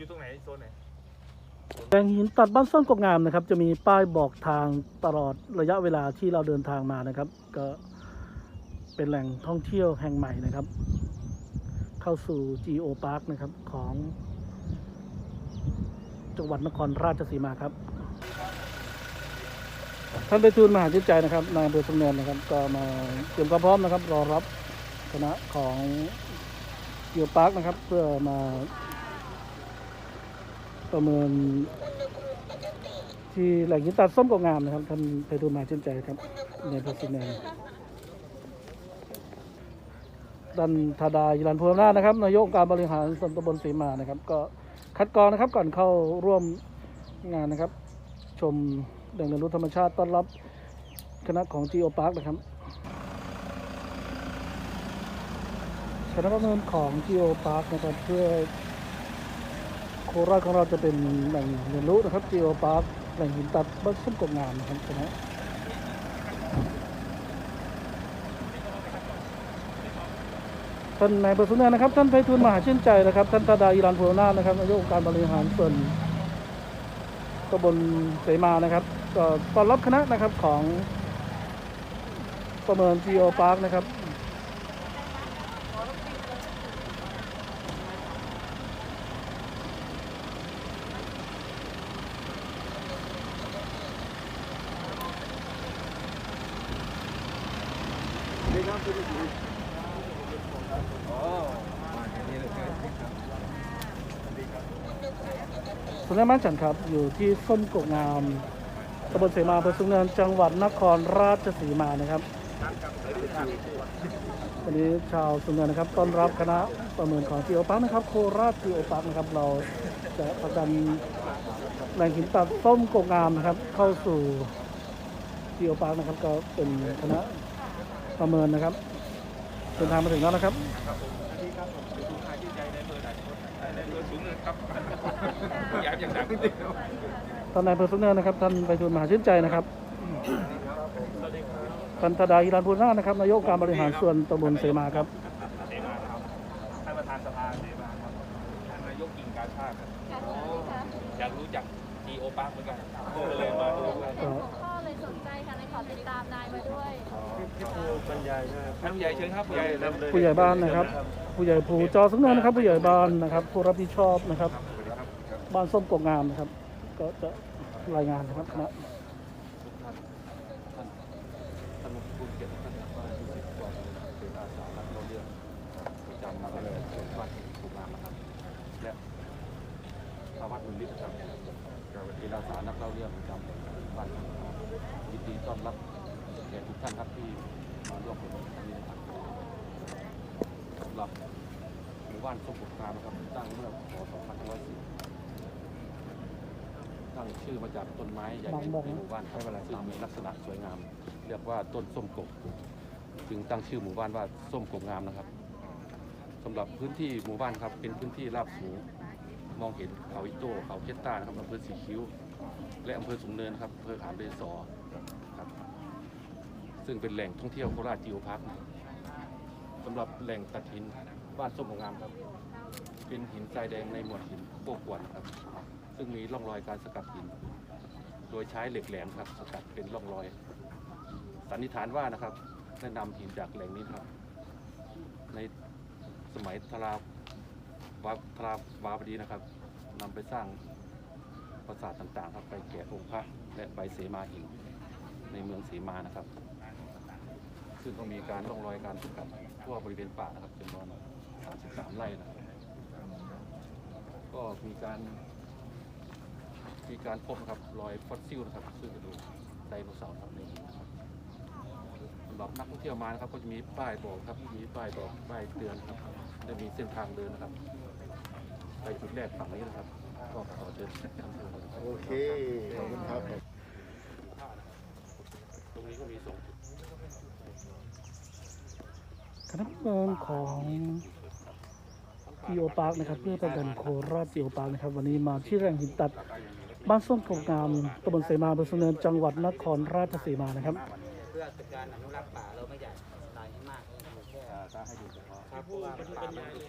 อยู่ตรงไหนโซนไหนแหล่งหินตัดบ้านส้นกกงามนะครับ จะมีป้ายบอกทางตลอดระยะเวลาที่เราเดินทางมานะครับ ก็เป็นแหล่งท่องเที่ยวแห่งใหม่นะครับ เข้าสู่ Geo Park นะครับของจังหวัดนครราชสีมาครับ ท่านไปทูลมหาจิตใจนะครับนายอำเภอสำเนินนะครับ ก็มาเตรียมความพร้อมนะครับ รอรับคณะของ Geo Park นะครับ เพื่อมา ประเมิน ที่แหล่งหินตัดส้มกงามนะครับท่านไพฑูรย์มาชื่นใจครับในพระสินแนดันธาดายิรันพูมนานะครับนายกองค์การบริหารส่วนตำบลสีมานะครับ ก็คัดกรองนะครับก่อนเข้าร่วมงานนะครับ ชมแหล่งเรียนรู้ธรรมชาติต้อนรับคณะของ Geo Park นะครับคณะประเมินของ Geo Park นะครับเพื่อ โคราชของเราจะเป็นแหล่งเรียนรู้นะครับจีโอพาร์คแหล่งหินตัดบ้านส้มกบงามนะครับคณะท่านนายประสุนนะครับ ท่านไพฑูรย์มหาชื่นใจนะครับ ท่านตาดาอิรันโพนานะครับนายกองค์การบริหารส่วนตำบลเสมานะครับก็ต้อนรับคณะนะครับของประเมินจีโอพาร์คนะครับ สุนัขบ้านฉันครับ อยู่ที่ส้มกกงามตำบลเสมาอำเภอสุนเนินจังหวัดนครราชสีมานะครับวันนี้ชาวสุนเนินนะครับต้อนรับคณะประเมินของจีโอปักนะครับ โคราชจีโอปักนะครับ เราจะประกันแหล่งหินตัดส้มกกงามนะครับ เข้าสู่จีโอปักนะครับ ก็เป็นคณะประเมินนะครับเดินทางมาถึงแล้วนะครับ ครับอยากอย่างดังท่านนายอำเภอสุนเนินนะครับท่านไปทูลมหาชื่นใจนะครับสวัสดีครับพันธดาฮิรันพูนาถนะครับนายกองค์การบริหารส่วนตำบลเสมาครับเสมาครับท่านประธานสภาเสมาครับท่านนายกกิ่งการชาติครับอยากรู้จักจีโอปาร์คเหมือนกันก็เลยมาดูกัน ก็ พ่อเลยสนใจค่ะเลยขอติดตามนายมาด้วย ท่านผู้ใหญ่เชิญครับผู้ใหญ่นำเลยผู้ใหญ่บ้านนะครับ ผู้ใหญ่ภูจอสุนเนินนะครับ ผู้ใหญ่บ้านนะครับ ผู้รับผิดชอบนะครับ บ้านส้มกกงามนะครับ ก็จะรายงานนะครับคณะท่านผู้เกียรติท่านว่าที่สิบกว่าเป็นอาสารับเราเรื่องประจำมาเลยเป็นวัดถูกงามนะครับและภาวัดบุญฤทธิ์ครับเป็นอาสานักเล่าเรื่องประจำบ้านของเรายินดีต้อนรับแขกทุกท่านครับที่ บสำหรับหมู่บ้านส้มบุกงามนะครับตั้งเมื่อพศ2510ตั้งชื่อมาจากต้นไม้ใหญ่ในหมู่บ้านครับซึ่งมีลักษณะสวยงาม เรียกว่าต้นส้มกบจึงตั้งชื่อหมู่บ้านว่าส้มกบงามนะครับสำหรับพื้นที่หมู่บ้านครับเป็นพื้นที่ราบสูงมองเห็นเขาอิโต้เขาเพชรต้านะครับอำเภอสีคิ้ว และอำเภอสูงเนินครับอำเภอขามเบซอ ซึ่งเป็นแหล่งท่องเที่ยวโคราชจิโอพาร์คนะครับสำหรับแหล่งตัดหินบ้านส้มกบงามครับ เป็นหินทรายแดงในหมวดหินโบกวนครับ ซึ่งมีร่องรอยการสกัดหิน โดยใช้เหล็กแหลมครับสกัดเป็นร่องรอย สันนิษฐานว่านะครับได้นำหินจากแหล่งนี้ครับ ในสมัยทราวาทราวาบดีนะครับนำไปสร้างปราสาทต่างๆครับไปแกะองค์พระและใบเสมาหินในเมืองเสมานะครับ ซึ่งก็มีการร่องรอยการสกัดทั่วบริเวณป่านะครับจำนวน33ไร่นะครับก็มีการมีการพบนะครับรอยฟอสซิลนะครับซึ่งกระดูกไดโนเสาร์ครับในนนะครับสำหรับนักท่องเที่ยวมานะครับ ก็จะมีป้ายบอกครับมีป้ายบอกป้ายเตือนครับและมีเส้นทางเดินนะครับไปจุดแรกฝั่งนี้นะครับก็ขอเชิญท่านผู้ชมนะโอเคขอบคุณครับตรงนี้ก็มีสองจุด คณะประเมินของจีโอปาร์คนะครับ เพื่อประกันโคราชจีโอปาร์คนะครับ วันนี้มาที่แหล่งหินตัดบ้านส้มกกงามตำบลเสมาอำเภอสุนเนินจังหวัดนครราชสีมานะครับเพื่อเป็นการอนุรักษ์ป่าเราไม่อยากตายให้มากแค่ถ้าให้ดูเฉพาะครับเพราะว่ามันป่ามันเป็น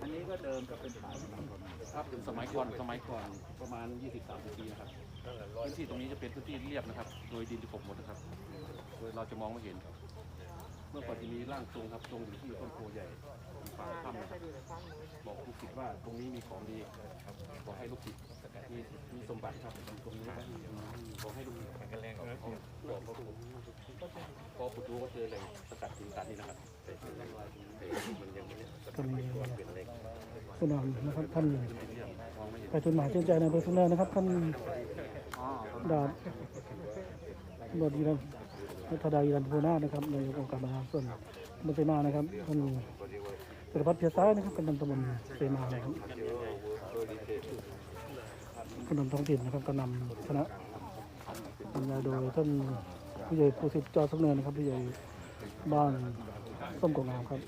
อันนี้ก็เดิมก็เป็นป่าครับเป็นสมัยก่อนสมัยก่อนประมาณ 20-30 ปีนะครับพื้นที่ตรงนี้จะเป็นพื้นที่เรียบนะครับ โดยดินจะกหมดนะครับโดยเราจะมองไม่เห็นครับ เมื่อก่อนจะมีร่างทรงครับทรงอยู่ที่ต้นโพใหญ่ฝั่งถ้ำนะครับบอกลูกศิษย์ว่าตรงนี้มีของดีบขอให้ลูกศิษย์มีมีสมบัติครับตรงนี้นะขอให้ลูกศิษย์แข็งแรงครับบอกพอผมพอผมดูก็เจอแหล่งสกัดสินตันนี่นะครับแต่มันยังไม่ได้สกัดเป็นตัวเป็นเล็กผู้นำนะครับท่านไปทุนหมายเชื่นใจในอำเภอสุนเนินนะครับท่านดาบตำรวจยีรัน รัฐดายรันโพนานะครับนายกองค์การบริหารส่วนตำบลเสมานะครับท่านสารพัฒน์เพียซ้ายนะครับกำนันตำบลเสมานะครับกำนันท้องถิ่นนะครับกำนันคณะบรรยายโดยท่านผู้ใหญ่ภูสิทธิ์จอสุนเนินนะครับผู้ใหญ่บ้านส้มกงงามครับ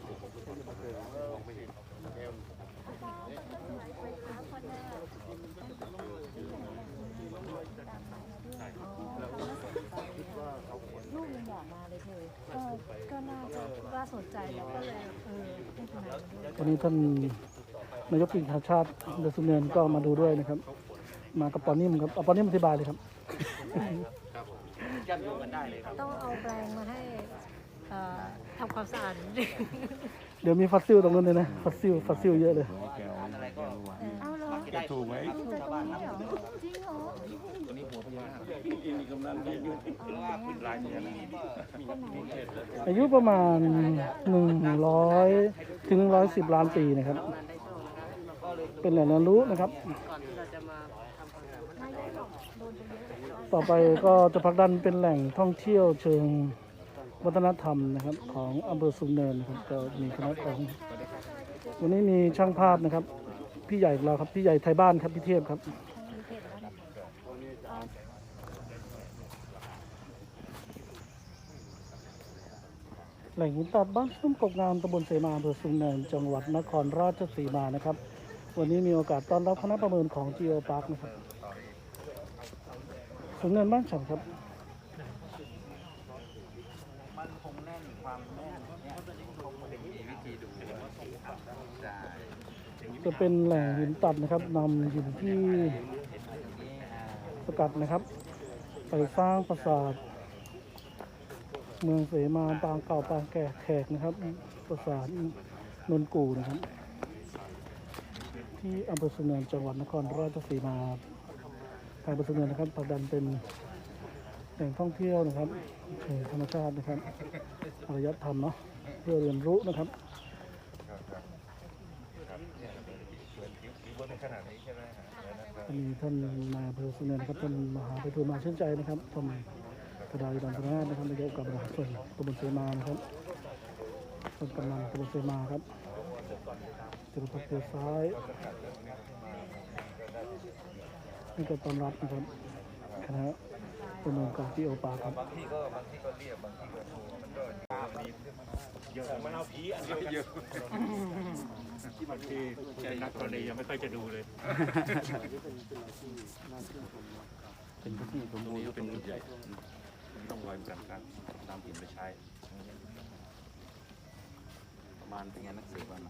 ลูกยังอยากมาเลยเธอก็ก็น่าจะว่าสนใจแล้วก็เลยเออให้คุณนายมาด้วยวันนี้ท่านนายกกิ่งชาติชาติเดชสุเนินก็มาดูด้วยนะครับ มากับปอนิ่มครับเอาปอนิ่มอธิบายเลยครับ ย่ำโยงกันได้เลยครับต้องเอาแปรงมาให้เอ่อทำความสะอาดเดี๋ยวมีฟัสซิลตรงนั้นเลยนะฟัสซิลฟัสซิลเยอะเลยอะไรก็เอาเหรอมักจะได้ถูกไหมอยู่แต่ตรงนี้เหรอจริงเหรอเพราะว่าคุณรายตรงนี้ก็ อายุประมาณหนึ่งร้อยถึงร้อยสิบล้านปีนะครับ เป็นแหล่งเรียนรู้นะครับ ต่อไปก็จะผลักดันเป็นแหล่งท่องเที่ยวเชิงวัฒนธรรมนะครับของอำเภอสุนเนินนะครับก็มีคณะของวันนี้มีช่างภาพนะครับ พี่ใหญ่ของเราครับ พี่ใหญ่ไทยบ้านครับพี่เทพครับ แหล่งหินตัดบ้านซุ้มกกงามตำบลเสมาอำเภอสุนเนินจังหวัดนครราชสีมานะครับ วันนี้มีโอกาสต้อนรับคณะประเมินของ Geo Park นะครับสุนเนินบ้านฉันครับมันคงแน่นความแน่นเนี่ยคงจะมีวิธีดูใช่จะเป็นแหล่งหินตัดนะครับนำหินที่สกัดนะครับ ไปสร้างปราสาท เมืองเสมาปางเก่าปางแก่แขกนะครับปราสาทนนกูนะครับ ที่อำเภอสุนเนินจังหวัดนครราชสีมาทางอำเภอสุนเนินนะครับผลักดันเป็นแหล่งท่องเที่ยวนะครับเชิงธรรมชาตินะครับอารยธรรมเนาะเพื่อเรียนรู้นะครับอันนี้ท่านนายอำเภอสุนเนินนะครับท่านมหาไปทูลมาชื่นใจนะครับท่าน กระดาษดันพนานะครับนายกกับบริหารส่วนตำบลเสมานะครับท่านกำนันตำบลเสมาครับจุดพักเตือซ้ายนี่ก็ต้อนรับนะครับคณะประเมินกองที่โอปาครับนักกรณียังไม่ค่อยจะดูเลย เป็นพื้นที่ตรงนี้ก็เป็นจุดใหญ่ ต้องรอยกันการนำหินไปใช้ ประมาณเป็นไงนักสืบประมาณ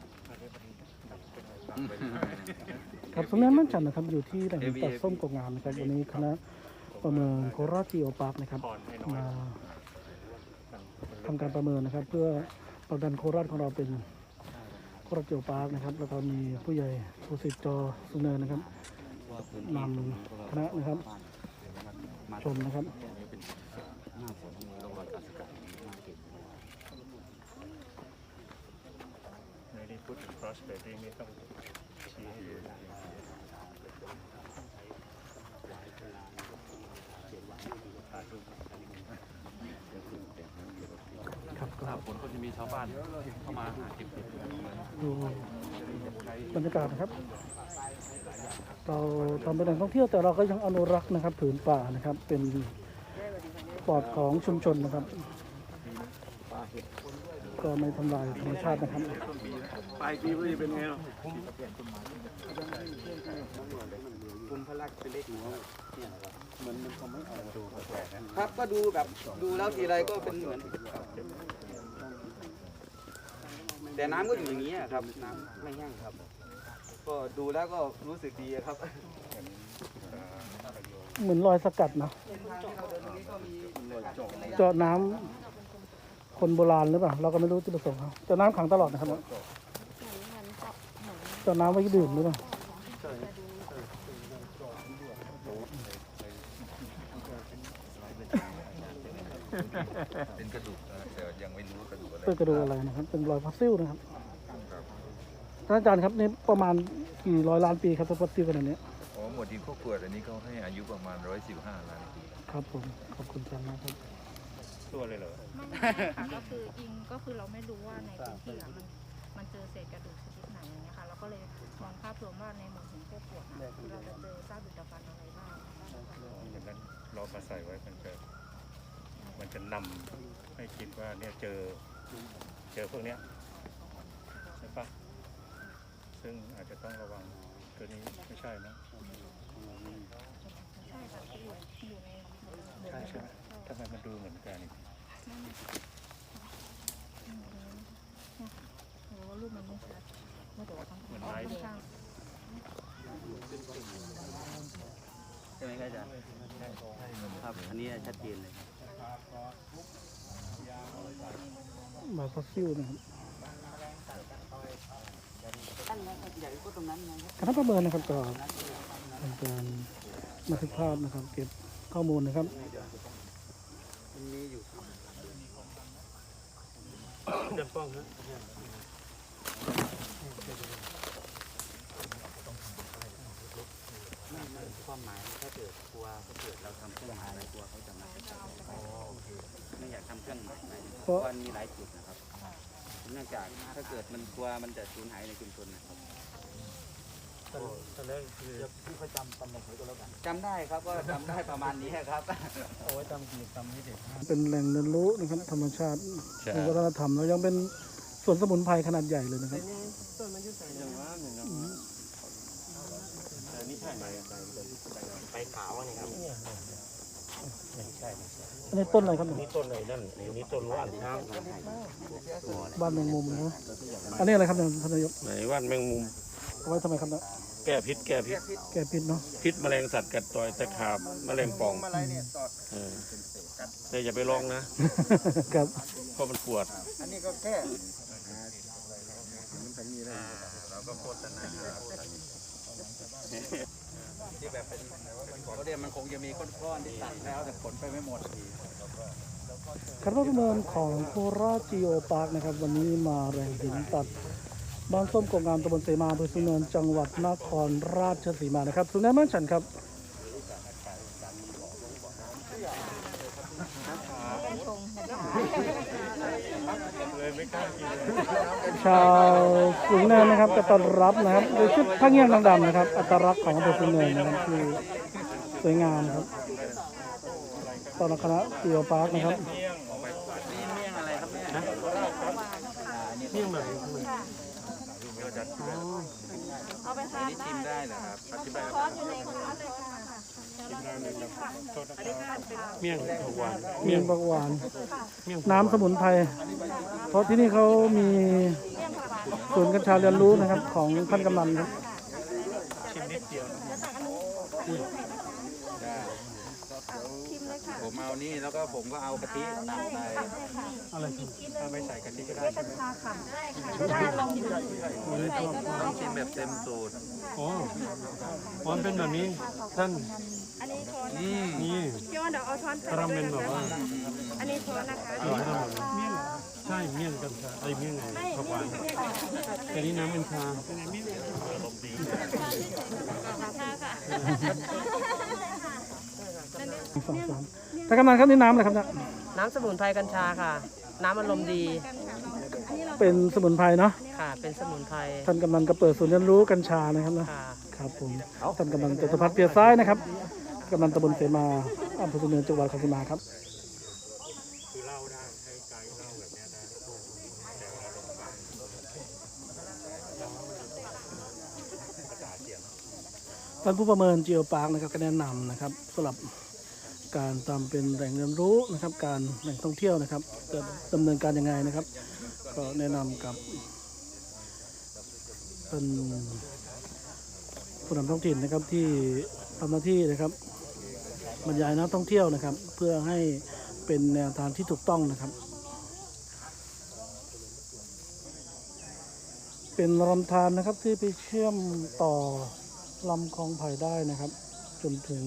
ครับสำนักมั่นจันทร์นะครับอยู่ที่แหล่งตัดส้มกกงามนะครับวันนี้คณะประเมินโคราชที่โอปาร์คนะครับมาทำการประเมินนะครับ เพื่อผลักดันโคราชของเราเป็นโคราชที่โอปาร์คนะครับแล้วก็มีผู้ใหญ่ผู้สิทธิ์จอสุเนินนะครับนำคณะนะครับ ชมนะครับ ใน prospecting นี่ต้องชี้ให้ดูนะถ่ายรูปครับก็หน้าฝนก็จะมีชาวบ้านเข้ามาหาเก็บเห็ดดูบรรยากาศนะครับ เราทำเป็นแหล่งท่องเที่ยวแต่เราก็ยังอนุรักษ์นะครับผืนป่านะครับ เป็นปอดของชุมชนนะครับ ก็ไม่ทำลายธรรมชาตินะครับคุณพลักษณ์เป็นเลขหัวเนี่ยครับเหมือนมันเขาไม่เอาดูแปลกนะครับก็ดูแบบดูแล้วทีไรก็เป็นเหมือนแต่น้ำก็อยู่อย่างนี้ยครับน้ำไม่แห้งครับ ก็ดูแล้วก็รู้สึกดีครับ เหมือนรอยสกัดนะทางที่เราเดินตรงนี้ก็มีเจาะน้ำ คนโบราณหรือเปล่า เราก็ไม่รู้จุดประสงค์เขาเจาะน้ำขังตลอดนะครับเหมือนเจะเหมือนเจาะน้ำไว้ดื่มหรือเปล่าเป็นกระดูกนะแต่ยังไม่รู้กระดูกอะไรเป็นกระดูกอะไรนะครับ เป็นรอยฟอสซิลนะครับท่านอาจารย์ครับนี่ประมาณกี่ร้อยล้านปีครับฟอสซิลขนาดนี้อ๋อหมวดดินข้าวกรวดอันนี้เขาให้อายุประมาณ 115 ล้านปี ครับผม ขอบคุณอาจารย์นะครับ ตัวเลยเหรอ ไม่ใช่ค่ะก็คืออิงก็คือเราไม่รู้ว่าในพื้นที่อะมันมันเจอเศษกระดูกชนิดไหนอย่างเงี้ยค่ะเราก็เลยมองภาพรวมว่าในหมู่หินพวกปวดอะคือเราจะเจอซากดึกดำบรรพ์อะไรบ้างดังนั้นเรามาใส่ไว้มันจะมันจะนำให้คิดว่าเนี่ยเจอเจอพวกเนี้ยใช่ปะซึ่งอาจจะต้องระวังตัวนี้ไม่ใช่นะใช่ค่ะที่อยู่อยู่ในหมู่หินใช่ใช่ไหมทำไมมันดูเหมือนกันหรือว่า รูปมันไม่ชัดไม่แต่ว่างข้างใช่ไหมครับอาจารย์ครับ อันนี้ชัดเจนเลยรอยฟอสซิลนะครับก็ตรงนั้นไงคณะประเมินนะครับก็เป็นการบันทึกภาพนะครับ เก็บข้อมูลนะครับมันมีอยู่ เดินป้องนะความหมายถ้าเกิดกลัวถ้าเกิดเราทำเครื่องหมายอะไรกลัวเขาจะมาไม่อยากทำเครื่องหมายอะไรเพราะว่ามีหลายจุดนะครับเนื่องจากถ้าเกิดมันกลัวมันจะสูญหายในชุมชนนะครับ ตอนแรกคือจำได้ครับว่าจำได้ประมาณนี้ครับเอาไว้ทำกิจกรรมให้เด็กเป็นแหล่งเรียนรู้นะครับธรรมชาติมีวัฒนธรรมแล้วยังเป็นสวนสมุนไพรขนาดใหญ่เลยนะครับไปขาวนี่ครับอันนี้ต้นอะไรครับเนี่ยต้นไหนนั่นนี่ต้นว่านช้างบ้านแมงมุมนะอันนี้อะไรครับเนี่ยท่านนายกไหนว่านแมงมุมเอาไว้ทำไมครับเนี่ย แก้พิษแก้พิษแก้พิษเนาะพิษแมลงสัตว์กัดต่อยตะขาบแมลงป่องอะไรเนี่ยตอดเออแต่อย่าไปลองนะครับเพราะมันปวด อันนี้ก็แก้ที่แบบเป็นเขาเรียกมันคงจะมีก้อนๆที่ตัดแล้วแต่ขนไปไม่หมดคณะประเมินของโคราชจีโอพาร์คนะครับ วันนี้มาแรงหินตัด บ้านส้มกงงามตำบลเสมาอำเภอสุนนจังหวัดนครราชสีมานะครับสุนันท์มั่นฉันครับชาวสุนเนินนะครับจะต้อนรับนะครับโดยชุดผ้าเงี้ยงดำๆนะครับ อัตลักษณ์ของอำเภอสุนเนินนะครับคือสวยงามครับตอนคณะจีโอพาร์คนะครับนี่เมี่ยงอะไรครับเนี่ยเอาไปทานได้ชิมได้เหรอครับซอสอยู่ในคอร์สเลยค่ะเมี่ยงผักหวานเมี่ยงปักหวาน น้ำสมุนไพร เพราะที่นี่เขามีศูนย์กัญชาเรียนรู้นะครับ ของท่านกำนันครับ ผมเอานี่แล้วก็ผมก็เอากะทิตามไปถ้าไม่ใส่กะทิก็ได้ใช่ไหมได้ลองดูใส่ก็ได้ต้องชิมแบบเต็มสูตรอ๋ออ๋อมันเป็นแบบนี้ท่านอันนี้ช้อนอืมนี่พี่อ้อนเดี๋ยวเอาช้อนใส่ถ้าเราเป็นแบบว่าอันนี้ช้อนนะคะอร่อยทั้งหมดเลยใช่เมี่ยงกัญชาไอ้เมี่ยงไงผักหวานแต่นี่น้ำกัญชา สองสามท่านกำนันครับนี่น้ำอะไรครับเนี่ยน้ำสมุนไพรกัญชาค่ะ น้ำอารมณ์ดีเป็นสมุนไพรเนาะค่ะ เป็นสมุนไพรท่านกำนันก็เปิดศูนย์เรียนรู้กัญชานะครับนะค่ะครับผมท่านกำนันจตุพัฒน์เปียซ้ายนะครับกำนันตำบลเสมาอำเภอสุนเนินจังหวัดขอนแก่นครับคือเล่าได้ให้ไกด์เล่าแบบเนี้ยได้แต่เวลาลงไปภาษาเสียงท่านผู้ประเมิน Geo Park นะครับก็แนะนำนะครับสำหรับ การทำเป็นแหล่งเรียนรู้นะครับ การแหล่งท่องเที่ยวนะครับ จะดำเนินการยังไงนะครับ ก็แนะนำกับท่านผู้นำท้องถิ่นนะครับที่ทำหน้าที่นะครับ บรรยายนักท่องเที่ยวนะครับ เพื่อให้เป็นแนวทางที่ถูกต้องนะครับ เป็นลำธารนะครับที่ไปเชื่อมต่อลำคลองไผ่ได้นะครับ จนถึง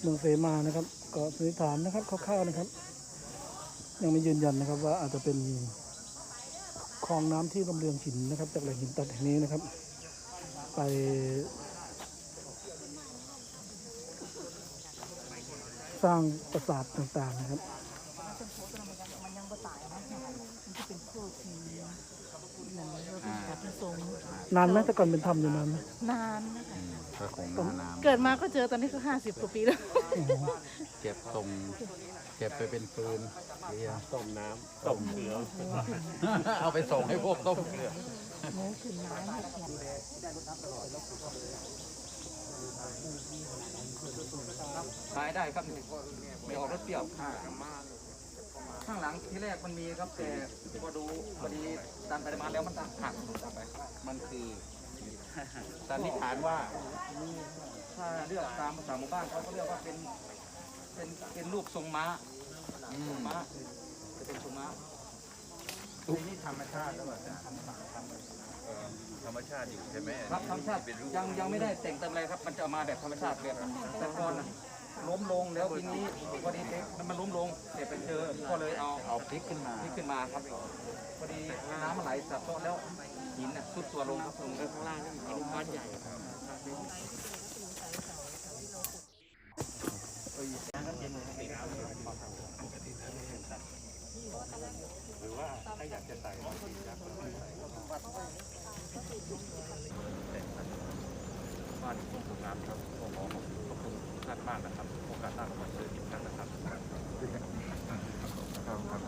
เมืองเสมานะครับ ก็สันนิษฐานนะครับคร่าวๆนะครับ ยังไม่ยืนยันนะครับว่าอาจจะเป็นคลองน้ำที่ลำเลียงหินนะครับ จากแหล่งหินตัดแห่งนี้นะครับ ไปสร้างปราสาทต่างๆนะครับนานไหมแต่ก่อนเป็นธรรมอยู่นานไหมนานนะคะ ก็คงหน้าน้เกิดมาก็เจอตอนนี้ก็ห้าสิบกว่าปีแล้วำเก็บส่งเก็บไปเป็นฟืนเกลียต้มน้ำต้มเกลือเอาไปส่งให้พวกต้มเกลือขายได้ครับไม่ออกรสเปรี้ยวข้างหลังที่แรกมันมีครับแต่พอดูพอดีดันไปมาแล้วมันตัดหักไปมันคือ สันนิษฐานว่าถ้าเรียกตามภาษาหมู่บ้านเขาก็เรียกว่าเป็นเป็นเป็นรูปทรงม้าทรงม้าจะเป็นทรงม้านี่ธรรมชาติแล้วแบบธรรมชาติอยู่ใช่ไหมครับธรรมชาติยังยังไม่ได้แต่งเติมอะไรครับ มันจะมาแบบธรรมชาติแบบแต่ก่อนน่ะ ล้มลงแล้วทีนี้พอดีเด็กมันล้มลงแต่ไปเจอก็เลยเอาเอาพลิกขึ้นมานี่ขึ้นมาครับพอดีน้ำมันไหลสับโต๊ะแล้วหินน่ะสุดตัวลงครับลงข้างล่างนี่หินก้อนใหญ่หรือว่าถ้าอยากจะใส่บ้านโครงงานครับขอขอบคุณทุก ท่านมากนะครับโอกาสหน้าเรามาเจออีกครั้งนะครับ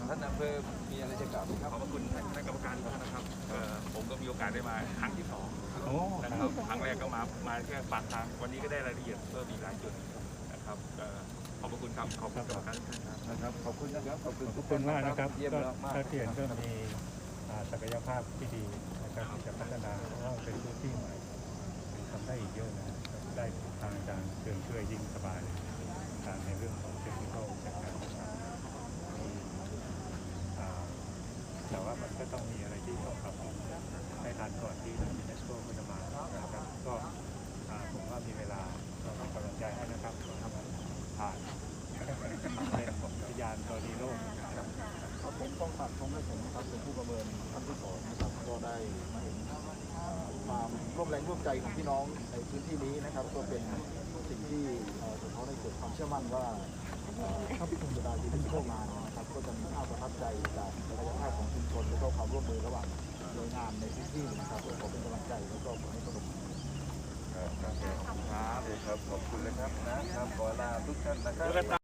ท่านอำเภอมีอะไรจะกล่าวไหมครับขอบพระคุณท่านคณะกรรมการทุกท่านนะครับเอ่อผมก็มีโอกาสได้มาครั้งที่สองโอ้นะครับครั้งแรกก็มามาแค่ปากทางวันนี้ก็ได้รายละเอียดเพิ่มอีกหลายจุดนะครับเอ่อขอบพระคุณครับขอบคุณกรรมการทุกท่านครับ นะครับขอบคุณนะครับขอบคุณขทุอบกคุณมากนะครับเยี่ยมก็มากถ้าเปลี่ยนก็มีอ่าศักยภาพที่ดีนะครับที่จะพัฒนาเพราะว่าเป็นพื้นที่ใหม่ทำได้อีกเยอะนะ ได้ทางการเชิญช่วยยิ่งสบายทางในเรื่องของเทคนิคจากการแต่ว่ามันก็ต้องมีอะไรที่ต้องปรับปรุงให้ทันก่อนที่ทางยูเนสโกก็จะมานะครับก็ผมว่ามีเวลาเราเป็นกำลังใจให้นะครับขอให้ผ่านเป็นผมพยานกรณีโลกครับผมต้องฝากชมให้ผมนะครับเป็นผู้ประเมินท่านที่สองนะครับก็ได้มาเห็น ร่วมแรงร่วมใจของพี่น้องในพื้นที่นี้นะครับ ก็เป็นสิ่งที่เอ่อสะท้อนให้เกิดความเชื่อมั่นว่าถ้าพิจารณาดีที่เข้ามานะครับก็จะมีภาพประทับใจจากศักยภาพของชุมชนและก็ความร่วมมือระหว่างหน่วยงานในพื้นที่นะครับก็ขอเป็นกำลังใจแล้วก็ขอให้สนุกครับครับครับขอบคุณนะครับนะครับขอลาทุกท่านนะครับ